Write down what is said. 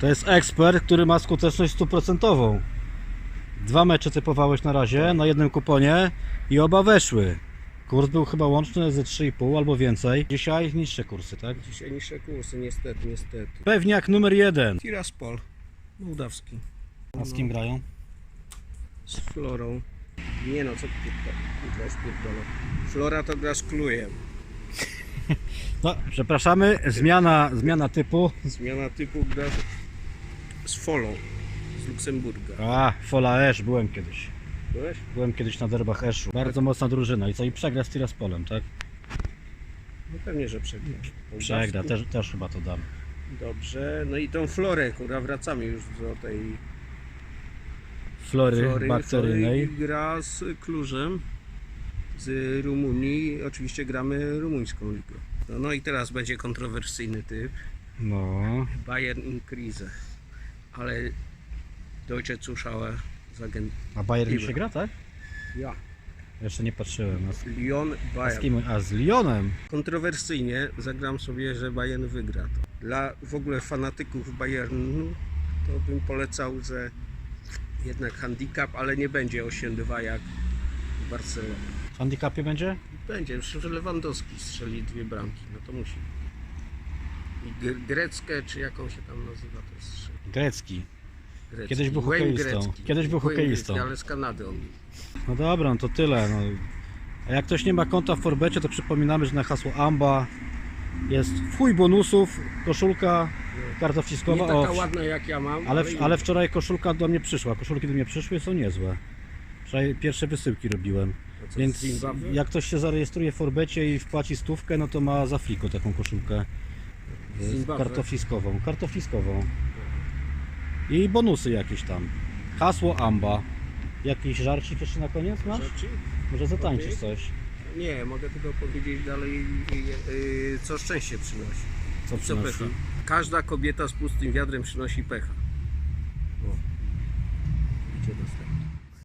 To jest ekspert, który ma skuteczność stuprocentową. Dwa mecze typowałeś na razie, na jednym kuponie i oba weszły. Kurs był chyba łączny ze 3,5 albo więcej. Dzisiaj niższe kursy, tak? Dzisiaj niższe kursy, niestety, niestety. Pewniak numer jeden. Tiraspol, mołdawski. A z kim grają? Z Florą. Nie no, co ty pierdolę? Grasz pierdolę. Flora to gra z Klujem. No, przepraszamy, zmiana, zmiana typu. Zmiana typu gra z Folą, z Luksemburga. A, Fola Esz, byłem kiedyś. Byłeś? Byłem kiedyś na derbach Eszu. Bardzo mocna drużyna. I co? I przegra z Tiraspolem, tak? No pewnie, że przegra. Przegra, też, też chyba to dam. Dobrze, no i tą Florę, która wracamy już do tej Flory, Flory, bakteryjnej. Flory gra z Klużem z Rumunii. Oczywiście gramy rumuńską ligę. No, no i teraz będzie kontrowersyjny typ. No, Bayern in Krise. Ale Deutsche Zuschauer sagen a Bayern się gra, tak? ja. Jeszcze nie patrzyłem. A z, Lyon a z Bayern. kim? A z Lyonem. Kontrowersyjnie zagram sobie, że Bayern wygra to. Dla w ogóle fanatyków Bayernu to bym polecał, że jednak handicap, ale nie będzie 8-2 jak w Barcelonie. W handicapie będzie? Będzie, już Lewandowski strzeli dwie bramki, no to musi. I Gr- Greckę, czy jaką się tam nazywa, to jest. Grecki. Grecki. Kiedyś był Wayne hokeistą. Grecki. Kiedyś był Wayne hokeistą. Grecki, ale z Kanady on. No dobra, no to tyle. No. A jak ktoś nie ma konta w Forbecie, to przypominamy, że na hasło AMBA jest w chuj bonusów, koszulka, karta Nie wciskowa. taka O, ładna jak ja mam, ale, ale, ale wczoraj koszulka do mnie przyszła. Koszulki do mnie przyszły, są niezłe. Wczoraj pierwsze wysyłki robiłem. Więc jak ktoś się zarejestruje w Forbecie i wpłaci stówkę, no to ma za fliko taką koszulkę Z Zimbabwe. kartofliskową. Kartofliskową. I bonusy jakieś tam. Hasło AMBA. Jakiś żarcik jeszcze na koniec masz? Rzeczy? Może zatańczysz coś. Nie, mogę tylko powiedzieć dalej, yy, co szczęście przynosi. Co Co przynosi? pecha. Każda kobieta z pustym wiadrem przynosi pecha. O. Idzie nas